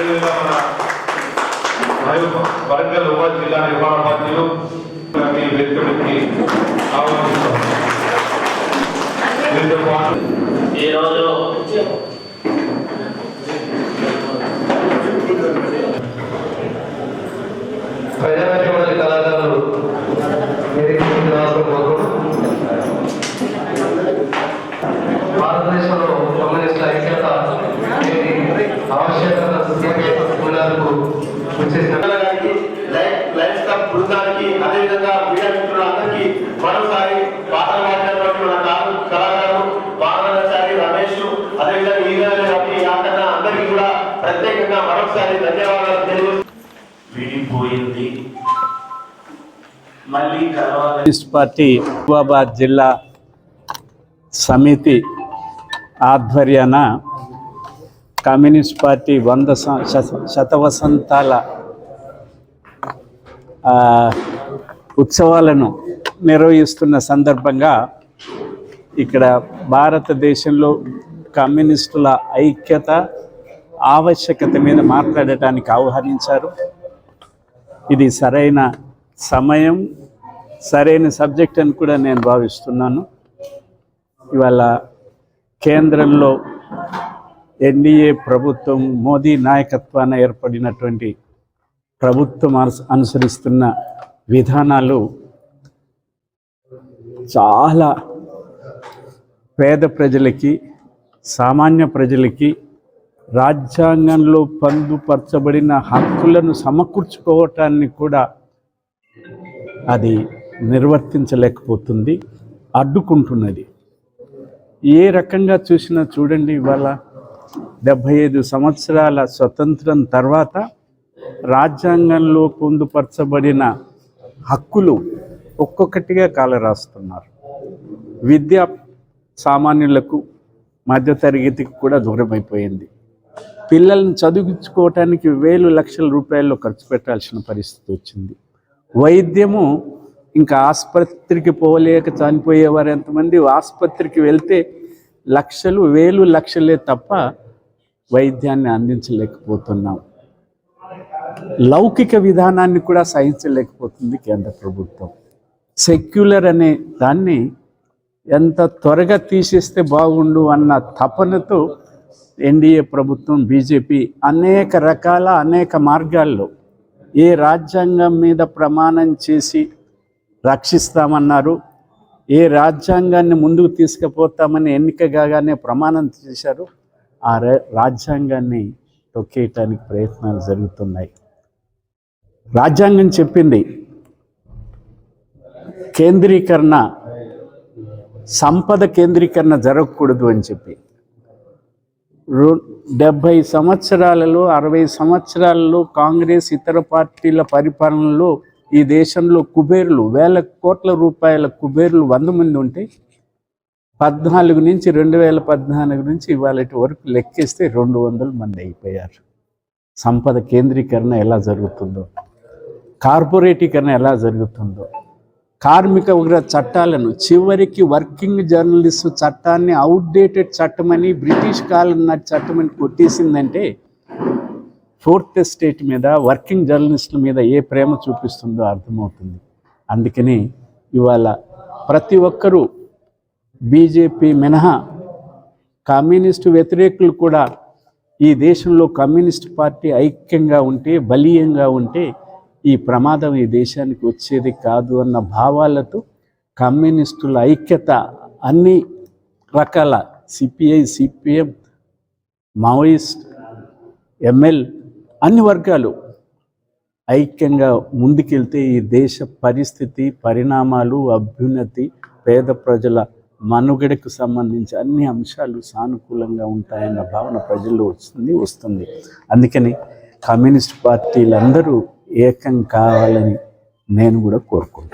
అదేవిధంగా మన వరంగల్ ఉపాధి జిల్లా నిర్మాణ పార్టీలు మీ వెతుడికి ఆహ్వానిస్తాం ఈరోజు బృందానికి అదేవిధంగా మీడియా మిత్రులందరికీ మరోసారి పాటలు పాడినటువంటి మన కారు కళాకారులు వామనాచారి రమేష్ అదేవిధంగా రవి యాకన్న అందరికీ కూడా ప్రత్యేకంగా మరొకసారి ధన్యవాదాలు తెలియజేస్తున్నాను విడిపోయింది. మళ్ళీ కలవాలి. కమ్యూనిస్ట్ పార్టీ మహబూబాబాద్ జిల్లా సమితి ఆధ్వర్యాన కమ్యూనిస్ట్ పార్టీ వంద శతవసంతాల ఉత్సవాలను నిర్వహిస్తున్న సందర్భంగా ఇక్కడ భారతదేశంలో కమ్యూనిస్టుల ఐక్యత ఆవశ్యకత మీద మాట్లాడటానికి ఆహ్వానించారు. ఇది సరైన సమయం సరైన సబ్జెక్ట్ అని కూడా నేను భావిస్తున్నాను. ఇవాళ కేంద్రంలో ఎన్డీఏ ప్రభుత్వం మోదీ నాయకత్వాన ఏర్పడినటువంటి ప్రభుత్వం అనుసరిస్తున్న విధానాలు చాలా పేద ప్రజలకి సామాన్య ప్రజలకి రాజ్యాంగంలో పొందుపరచబడిన హక్కులను సమకూర్చుకోవటాన్ని కూడా అది నిర్వర్తించలేకపోతుంది అడ్డుకుంటున్నది. ఏ రకంగా చూసినా చూడండి ఇవాళ డెబ్భై ఐదు సంవత్సరాల స్వతంత్రం తర్వాత రాజ్యాంగంలో పొందుపరచబడిన హక్కులు ఒక్కొక్కటిగా కాలరాస్తున్నారు. విద్య సామాన్యులకు మధ్యతరగతికి కూడా దూరమైపోయింది. పిల్లల్ని చదివించుకోవటానికి వేలు లక్షల రూపాయలు ఖర్చు పెట్టాల్సిన పరిస్థితి వచ్చింది. వైద్యము ఇంకా ఆసుపత్రికి పోలేక చనిపోయేవారు ఎంతమంది? ఆసుపత్రికి వెళ్తే లక్షలు వేలు లక్షలే తప్ప వైద్యాన్ని అందించలేకపోతున్నాం. లౌకిక విధానాన్ని కూడా సహించలేకపోతుంది కేంద్ర ప్రభుత్వం. సెక్యులర్ అనే దాన్ని ఎంత త్వరగా తీసేస్తే బాగుండు అన్న తపనతో ఎన్డీఏ ప్రభుత్వం బీజేపీ అనేక రకాల అనేక మార్గాల్లో ఏ రాజ్యాంగం మీద ప్రమాణం చేసి రక్షిస్తామన్నారు ఏ రాజ్యాంగాన్ని ముందుకు తీసుకుపోతామని ఎన్నిక కాగానే ప్రమాణం చేశారు ఆ రా- రాజ్యాంగాన్ని తొక్కేయటానికి ప్రయత్నాలు జరుగుతున్నాయి. రాజ్యాంగం చెప్పింది. కేంద్రీకరణ సంపద కేంద్రీకరణ జరగకూడదు అని చెప్పి. రో డెబ్భై సంవత్సరాలలో అరవై సంవత్సరాలలో కాంగ్రెస్ ఇతర పార్టీల పరిపాలనలో ఈ దేశంలో కుబేర్లు వేల కోట్ల రూపాయల కుబేర్లు వంద మంది ఉంటే పద్నాలుగు నుంచి రెండు వేల పద్నాలుగు నుంచి ఇవాళ వరకు లెక్కేస్తే రెండు వందల మంది అయిపోయారు. సంపద కేంద్రీకరణ ఎలా జరుగుతుందో. కార్పొరేటీకరణ ఎలా జరుగుతుందో కార్మిక ఉగ్ర చట్టాలను చివరికి వర్కింగ్ జర్నలిస్ట్ చట్టాన్ని అవుట్డేటెడ్ చట్టమని బ్రిటిష్ కాలం నాటి చట్టమని కొట్టేసిందంటే ఫోర్త్ ఎస్టేట్ మీద వర్కింగ్ జర్నలిస్టుల మీద ఏ ప్రేమ చూపిస్తుందో అర్థమవుతుంది. అందుకని ఇవాళ ప్రతి ఒక్కరూ బీజేపీ మినహా కమ్యూనిస్టు వ్యతిరేకులు కూడా ఈ దేశంలో కమ్యూనిస్ట్ పార్టీ ఐక్యంగా ఉంటే బలీయంగా ఉంటే ఈ ప్రమాదం ఈ దేశానికి వచ్చేది కాదు అన్న భావాలతో కమ్యూనిస్టుల ఐక్యత అన్ని రకాల సిపిఐ సిపిఎం మావోయిస్ట్ ఎంఎల్ అన్ని వర్గాలు ఐక్యంగా ముందుకెళ్తే ఈ దేశ పరిస్థితి పరిణామాలు అభ్యున్నతి పేద ప్రజల మనుగడకు సంబంధించి అన్ని అంశాలు సానుకూలంగా ఉంటాయన్న భావన ప్రజల్లో వస్తుంది వస్తుంది. అందుకని కమ్యూనిస్ట్ పార్టీలందరూ ఏకం కావాలని నేను కూడా కోరుకుంటున్నాను.